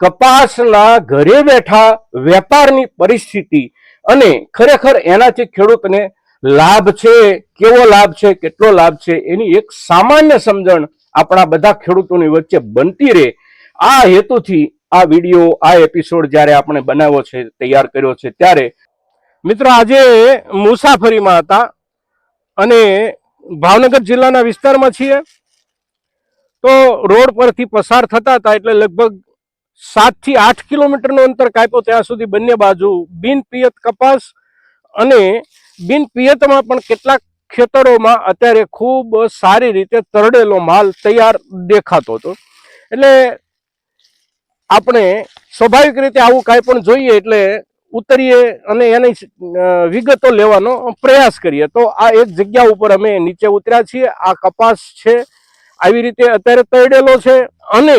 કપાસના ઘરે બેઠા વેપારની પરિસ્થિતિ અને ખરેખર એનાથી ખેડૂતને લાભ છે, કેવો લાભ છે, કેટલો લાભ છે, એની એક સામાન્ય સમજણ આપણા બધા ખેડૂતોની વચ્ચે બનતી રહે. આ હેતુથી આ વીડિયો, આ એપિસોડ જ્યારે આપણે બનાવ્યો છે, તૈયાર કર્યો છે, ત્યારે મિત્રો આજે મુસાફરીમાં હતા અને ભાવનગર જિલ્લાના વિસ્તારમાં છીએ. તો રોડ પરથી પસાર થતા હતા એટલે લગભગ સાતથી આઠ કિલોમીટરનું અંતર કાપ્યો ત્યાં સુધી બંને બાજુ બિન પિયત કપાસ અને બિન પિયતમાં પણ કેટલાક ખેતરોમાં અત્યારે ખૂબ સારી રીતે તરડેલો માલ તૈયાર દેખાતો હતો. એટલે આપણે સ્વાભાવિક રીતે આવું કાંઈ પણ જોઈએ એટલે ઉતરીએ અને એની વિગતો લેવાનો પ્રયાસ કરીએ. તો આ એક જગ્યા ઉપર અમે નીચે ઉતર્યા છીએ. આ કપાસ છે. આવી રીતે અત્યારે તરડેલો છે અને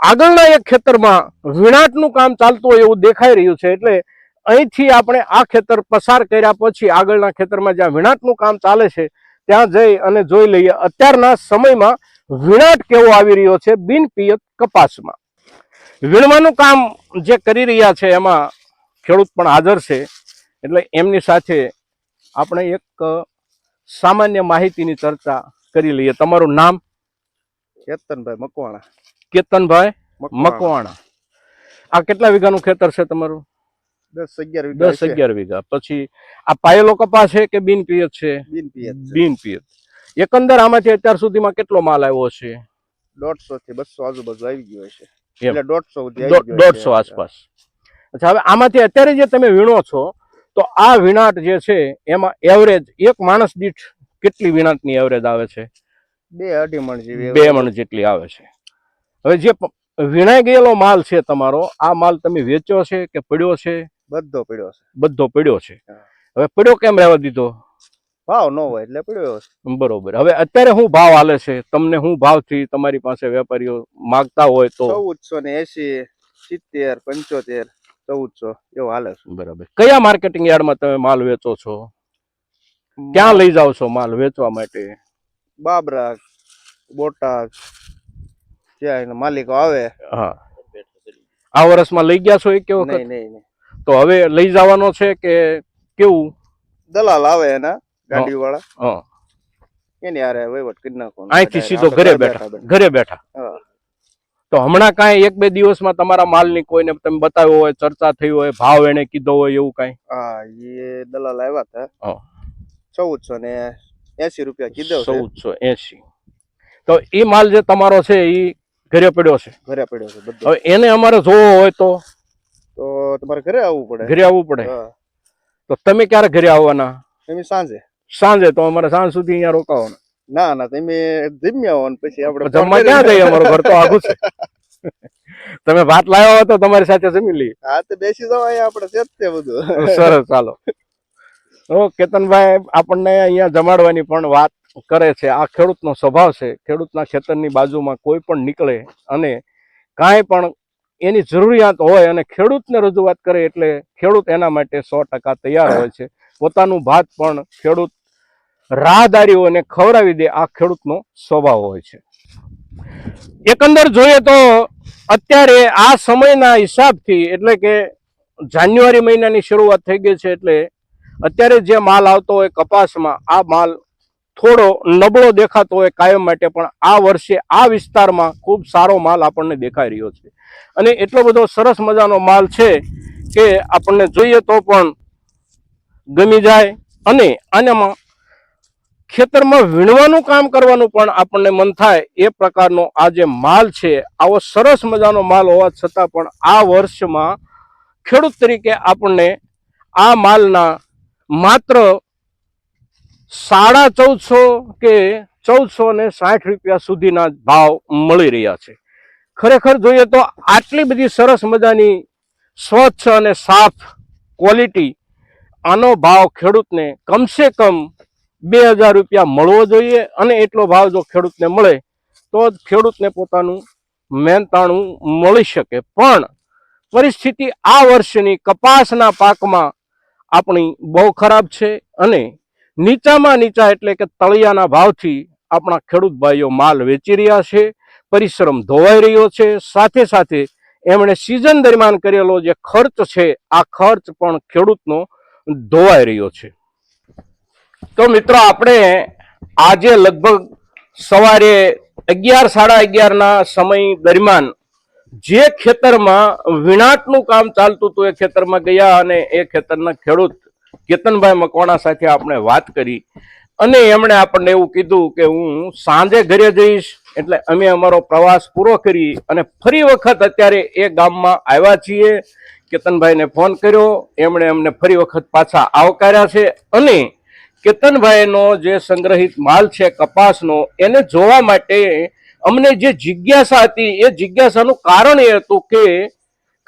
આગળના એક ખેતરમાં વિણાટનું કામ ચાલતું હોય એવું દેખાઈ રહ્યું છે, એટલે અહીંથી આપણે આ ખેતર પસાર કર્યા પછી આગળના ખેતરમાં જ્યાં વિણાટનું કામ ચાલે છે, ત્યાં જઈ અને જોઈ લઈએ. અત્યારના સમયમાં વિણાટ કેવો આવી રહ્યો છે, બિનપિયત કપાસમાં. વીણવાનું કામ જે કરી રહ્યા છે, એમાં ખેડૂત પણ હાજર છે, એટલે એમની સાથે આપણે એક સામાન્ય માહિતીની ચર્ચા કરી લઈએ. તમારું નામ? કેતનભાઈ મકવાણા. કેતનભાઈ મકવાણા. આ કેટલા વીઘાનું ખેતર છે તમારું? દસ અગિયાર વીઘા દસ અગિયાર વીઘા. પછી આ પાયેલો કપાસ છે કે બિન પિયત છે? બિન પિયત બિન પિયત. એકંદર આમાંથી અત્યાર સુધીમાં કેટલો માલ આવ્યો છે? દોઢસો થી બસો આજુબાજુ આવી ગયો છે એટલે દોઢસો સુધી દો- આવી ગયો છે. દોઢસો આસપાસ. અચ્છા હવે આમાંથી અત્યારે જે તમે વીણો છો તો આ વીણાટ જે છે એમાં એવરેજ એક માણસ દીઠ કેટલી વીણાટની એવરેજ આવે છે? બે અઢી મણ જેવી બે મણ જેટલી આવે છે. હવે જે વિણાઈ ગયેલો માલ છે તમારો આ માલ તમે વેચ્યો છે કે પડ્યો છે? બધો પડ્યો છે. બધો પડ્યો છે. હવે પડ્યો કેમ રહેવા દીધો? ભાવ ન હોય એટલે પડ્યો બરોબર. હવે અત્યારે શું ભાવ હાલે છે? તમને શું ભાવથી તમારી પાસે વેપારીઓ માગતા હોય તો? ચૌદસો ને એસી સિત્તેર પંચોતેર ચૌદસો એવું હાલે છે. બરાબર. કયા માર્કેટિંગ યાર્ડમાં તમે માલ વેચો છો? ક્યાં લઈ જાઓ છો માલ વેચવા માટે? બાબરા બોટાદ ત્યાં માલિકો આવે. હા. આ વર્ષમાં લઈ ગયા છો એક વખત નહીં. તો હવે લઈ જવાનો છે કે કેવું? દલાલ આવે એના ગાડી વાળા હા. એની આરે વહીવટ કરી નાખો અહીંથી સીધો ઘરે બેઠા. ઘરે બેઠા. તો હમણાં કાંઈ એક બે દિવસમાં તમારા માલની કોઈને તમે બતાવ્યો હોય ચર્ચા થઈ હોય ભાવ એને કીધો હોય એવું કાંઈ? હા એ દલાલ આવ્યા હતા. ચૌદસો ને એસી રૂપિયા કીધો ચૌદસો એસી. તો એ માલ જે તમારો છે એ ઘરે પડ્યો છે. ઘરે પડ્યો છે બધો. હવે એને અમારે જોવો હોય તો તો તમારે ઘરે આવવું પડે? ઘરે આવવું પડે. તો તમે ક્યારે ઘરે આવવાના? તમે સાંજે. સાંજે તો અમારે સાંજ સુધી અહીંયા રોકાવાનું. ના ના તમે જમી આવો પછી આપણે જમવા ક્યાં જઈએ? અમારું ઘર તો આઘું છે. તમે ભાત લાવ્યા હો તો તમારી સાથે જમી લઈએ. હા તો બેસી જાવ અહીંયા આપણે છે તે બધું. સરસ ચાલો. તો કેતનભાઈ આપણને અહીંયા જમાડવાની પણ વાત કરે છે. આ ખેડૂતનો સ્વભાવ છે. ખેડૂતના ખેતરની બાજુમાં કોઈ પણ નીકળે અને કાંઈ પણ એની જરૂરિયાત હોય અને ખેડૂતને રજૂઆત કરે એટલે ખેડૂત એના માટે સો ટકા તૈયાર હોય છે. પોતાનું ભાત પણ ખેડૂત રાહદારીઓને ખવડાવી દે આ ખેડૂતનો સ્વભાવ હોય છે. એકંદર જોઈએ તો અત્યારે આ સમયના હિસાબથી એટલે કે જાન્યુઆરી મહિનાની શરૂઆત થઈ ગઈ છે એટલે અત્યારે જે માલ આવતો હોય કપાસમાં, આ માલ થોડો નબળો દેખાતો હોય કાયમ માટે, પણ આ વર્ષે આ વિસ્તારમાં ખૂબ સારો માલ આપણને દેખાઈ રહ્યો છે. અને એટલો બધો સરસ મજાનો માલ છે કે આપણને જોઈએ તો પણ ગમી જાય અને આનામાં ખેતરમાં વીણવાનું કામ કરવાનું પણ આપણને મન થાય એ પ્રકારનો આ જે માલ છે, આવો સરસ મજાનો માલ હોવા છતાં પણ આ વર્ષમાં ખેડૂત તરીકે આપણને આ માલના માત્ર સાડા ચૌદસો કે ચૌદસો ને સાઠ રૂપિયા સુધીના ભાવ મળી રહ્યા છે. ખરેખર જોઈએ તો આટલી બધી સરસ મજાની સ્વચ્છ અને સાફ ક્વોલિટી આનો ભાવ ખેડૂતને કમસે કમ બે હજાર રૂપિયા મળવો જોઈએ અને એટલો ભાવ જો ખેડૂતને મળે તો જ ખેડૂતને પોતાનું મહેનતાણું મળી શકે. પણ પરિસ્થિતિ આ વર્ષની કપાસના પાકમાં આપણી બહુ ખરાબ છે અને નીચામાં નીચા એટલે કે તળિયાના ભાવથી આપણા ખેડૂત ભાઈઓ માલ વેચી રહ્યા છે, પરિશ્રમ ધોવાઈ રહ્યો છે. સાથે સાથે એમણે સિઝન દરમિયાન કરેલો જે ખર્ચ છે, આ ખર્ચ પણ ખેડૂતનો ધોવાઈ રહ્યો છે. તો મિત્રો આપણે આજે લગભગ સવારે અગિયાર, સાડા અગિયારના સમય દરમિયાન જે ખેતરમાં વિણાટનું કામ ચાલતું હતું એ ખેતરમાં ગયા અને એ ખેતરના ખેડૂત કેતનભાઈ મકવાણા સાથે આપણે વાત કરી અને એમણે આપણને એવું કીધું કે હું સાંજે ઘરે જઈશ એટલે અમે અમારો પ્રવાસ પૂરો કરી અને ફરી વખત અત્યારે એ ગામમાં આવ્યા છીએ. કેતનભાઈને ફોન કર્યો, એમણે અમને ફરી વખત પાછા આવકાર્યા છે અને કેતનભાઈનો જે સંગ્રહિત માલ છે, કપાસનો, એને જોવા માટે અમને જે જિજ્ઞાસા હતી, એ જિજ્ઞાસાનું કારણ એ હતું કે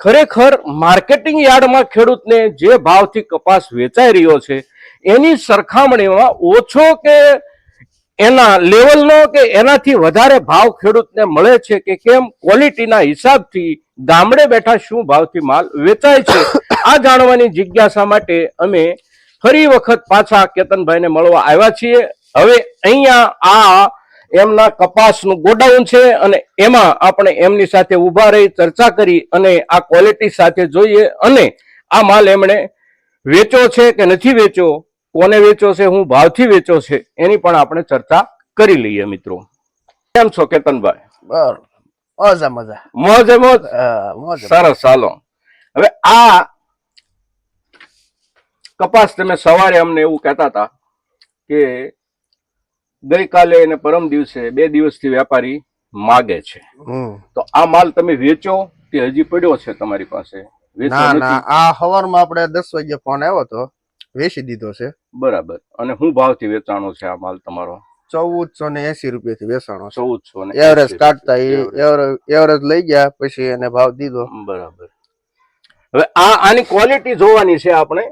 ખરેખર માર્કેટિંગ યાર્ડમાં ખેડૂતને જે ભાવથી કપાસ વેચાઈ રહ્યો છે, એની સરખામણીમાં ઓછો કે એના લેવલનો કે એનાથી વધારે ભાવ ખેડૂતને મળે છે કે કેમ, ક્વોલિટીના હિસાબથી ગામડે બેઠા શું ભાવથી માલ વેચાય છે, આ જાણવાની જિજ્ઞાસા માટે અમે ફરી વખત પાછા કેતનભાઈને મળવા આવ્યા છીએ. હવે અહીંયા આ એમના કપાસનું ગોડાઉન છે અને એમાં આપણે એમની સાથે ઊભા રહી ચર્ચા કરી અને આ ક્વોલિટી સાથે જોઈએ અને આ માલ એમણે વેચો છે કે નથી વેચો કોને વેચો છે હું ભાવથી વેચો છે એની પણ આપણે ચર્ચા કરી લઈએ મિત્રો. કેમ છો કેતનભાઈ? બરોબર મજા. મજા મોજે? મોજ મોજ. સરસ ચાલો હવે આ કપાસ તમે સવારે અમને એવું કહેતા હતા કે ગઈકાલે અને પરમ દિવસે બે દિવસથી વેપારી માગે છે. તો આ માલ તમે વેચો કે હજી પડ્યો છે તમારી પાસે? ના ના આ સવારમાં આપણે દસ વાગે ફોન આવ્યો હતો. વેચી દીધો છે. બરાબર. અને હું ભાવથી વેચાણો છે આ માલ તમારો? ચૌદસો ને એસી રૂપિયા થી વેચાણો ચૌદસો ને એવરેજ 80 કાઢતા એવરેજ લઈ ગયા પછી એને ભાવ દીધો. બરાબર. હવે આ આની ક્વોલિટી જોવાની છે આપણે.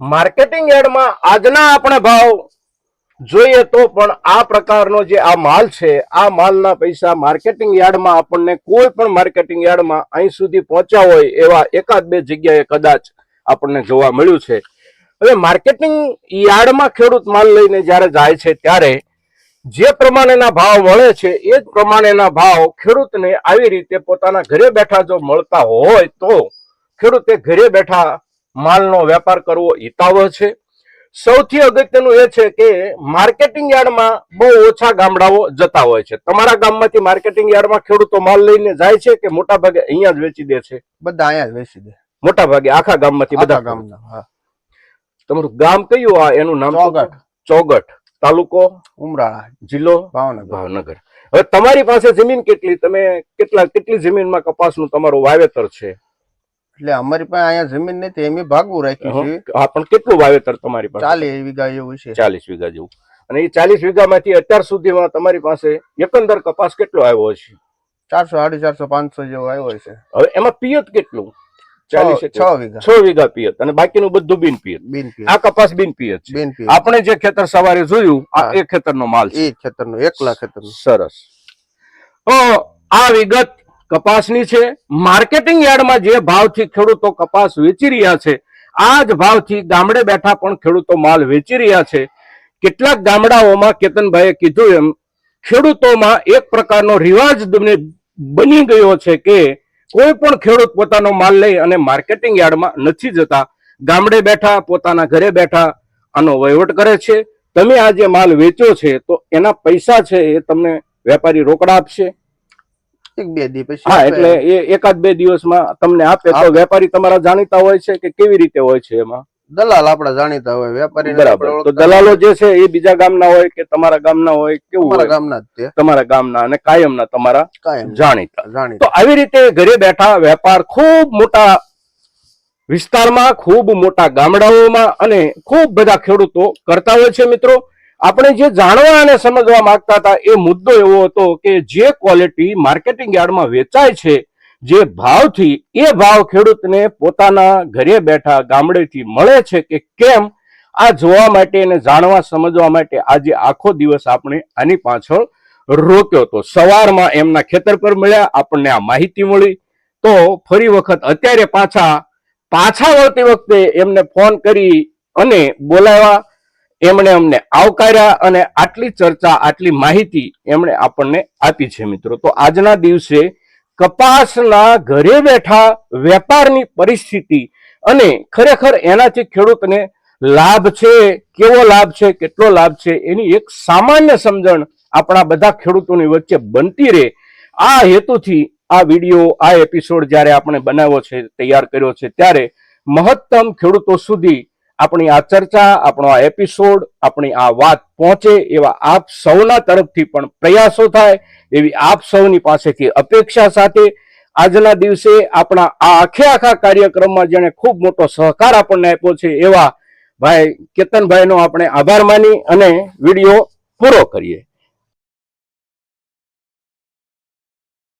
માર્કેટિંગ એડમાં આજના આપણે ભાવ જોઈએ તો પણ આ પ્રકારનો જે આ માલ છે, આ માલના પૈસા માર્કેટિંગ યાર્ડમાં આપણને કોઈ પણ માર્કેટિંગ યાર્ડમાં અહીં સુધી પહોંચ્યા હોય એવા એકાદ બે જગ્યાએ કદાચ આપણને જોવા મળ્યું છે. હવે માર્કેટિંગ યાર્ડમાં ખેડૂત માલ લઈને જ્યારે જાય છે ત્યારે જે પ્રમાણેના ભાવ મળે છે, એ જ પ્રમાણેના ભાવ ખેડૂતને આવી રીતે પોતાના ઘરે બેઠા જો મળતા હોય તો ખેડૂતે ઘરે બેઠા માલનો વેપાર કરવો હિતાવહ છે. સૌથી અગત્યનું એ છે કે માર્કેટિંગ યાર્ડમાં બહુ ઓછા ગામડાઓ જતા હોય છે. તમારા ગામમાંથી માર્કેટિંગ યાર્ડમાં ખેડૂતો માલ લઈને જાય છે કે મોટા ભાગે અહીંયા જ વેચી દે છે? બધા અહીંયા જ વેચી દે. મોટા ભાગે આખા ગામમાંથી બધા? ગામના તમારું ગામ કયું આ? એનું નામ શું? ચોગઠ. ચોગઠ. તાલુકો? ઉમરાળા. જિલ્લો? ભાવનગર. ભાવનગર. હવે તમારી પાસે જમીન કેટલી? તમે કેટલા કેટલી જમીનમાં કપાસનું તમારું વાવેતર છે? એટલે અમારી પાસે અહીંયા જમીન નથી એમ ભાગવું રાખ્યું છે. હા પણ કેટલું વાવેતર તમારી પાસે? ચાલીસ વીઘા એવું છે. ચાલીસ વીઘા જેવું. અને એ ચાલીસ વીઘામાંથી અત્યાર સુધીમાં તમારી પાસે એકંદર કપાસ કેટલો આવ્યો છે ચારસો સાડી ચારસો પાંચસો જેવો આવ્યો છે હવે એમાં પિયત કેટલું? ચાલીસ છ વીઘા. છ વીઘા પિયત. અને બાકીનું બધું બિન પિયત. બિન આ કપાસ બિન પિયત છે. આપણે જે ખેતર સવારે જોયું આ. એ ખેતરનો માલ છે. એ ખેતરનું એકલા ખેતર સરસ. તો આ વિગત કપાસની છે. માર્કેટિંગ યાર્ડમાં જે ભાવથી ખેડૂતો કપાસ વેચી રહ્યા છે, આ જ ભાવથી ગામડે બેઠા પણ ખેડૂતો માલ વેચી રહ્યા છે. કેટલાક ગામડાઓમાં કેતનભાઈએ કીધું એમ, ખેડૂતોમાં એક પ્રકારનો રિવાજ બને- ગયો છે કે કોઈ પણ ખેડૂત પોતાનો માલ લઈ અને માર્કેટિંગ યાર્ડમાં નથી જતા. ગામડે બેઠા, પોતાના ઘરે બેઠા આનો વહીવટ કરે છે. તમે આ જે માલ વેચો છે, તો એના પૈસા છે એ તમને વેપારી રોકડા આપશે. એક બે દિવસ હા એટલે એ એકાદ બે દિવસમાં તમને આપે. તો વેપારી તમારા જાણીતા હોય છે કે કેવી રીતે હોય છે એમાં? દલાલ આપણા જાણીતા હોય વેપારી બરાબર. તો દલાલો જે છે એ બીજા ગામના હોય કે તમારા ગામના હોય કેવું તમારા ગામના જ તમારા ગામના અને કાયમના તમારા કાયમ. જાણીતા. જાણીતા. તો આવી રીતે ઘરે બેઠા વેપાર ખૂબ મોટા વિસ્તારમાં ખૂબ મોટા ગામડાઓમાં અને ખૂબ બધા ખેડૂતો કરતા હોય છે મિત્રો. આપણે જે જાણવા અને સમજવા માંગતા હતા એ મુદ્દો એવો હતો કે જે ક્વોલિટી માર્કેટિંગ યાર્ડમાં વેચાય છે, જે ભાવથી, એ ભાવ ખેડૂતને પોતાના ઘરે બેઠા ગામડેથી મળે છે કે કેમ, આ જોવા માટે અને જાણવા, સમજવા માટે આજે આખો દિવસ આપણે આની પાછળ રોક્યો તો સવારમાં એમના ખેતર પર મળ્યા, આપણને આ માહિતી મળી. તો ફરી વખત અત્યારે પાછા પાછા વળતી વખતે એમને ફોન કરી અને બોલાવ્યા. એમણે અમને આવકાર્યા અને આટલી ચર્ચા, આટલી માહિતી એમણે આપણને આપી છે મિત્રો. તો આજના દિવસે કપાસના ઘરે બેઠા વેપારની પરિસ્થિતિ અને ખરેખર એનાથી ખેડૂતને લાભ છે, કેવો લાભ છે, કેટલો લાભ છે, એની એક સામાન્ય સમજણ આપણા બધા ખેડૂતોની વચ્ચે બનતી રહે. આ હેતુથી આ વીડિયો, આ એપિસોડ જ્યારે આપણે બનાવ્યો છે, તૈયાર કર્યો છે, ત્યારે મહત્તમ ખેડૂતો સુધી આપણી આ ચર્ચા, આપણો આ એપિસોડ આપણી આ વાત પહોંચે એવા આપ સૌના તરફથી પણ પ્રયાસો થાય એવી આપ સૌની પાસેથી અપેક્ષા સાથે આજના દિવસે આપણા આ આખે આખા કાર્યક્રમમાં જેણે ખૂબ મોટો સહકાર આપણને આપ્યો છે એવા ભાઈ કેતનભાઈનો આપણે આભાર માની અને વીડિયો પૂરો કરીએ.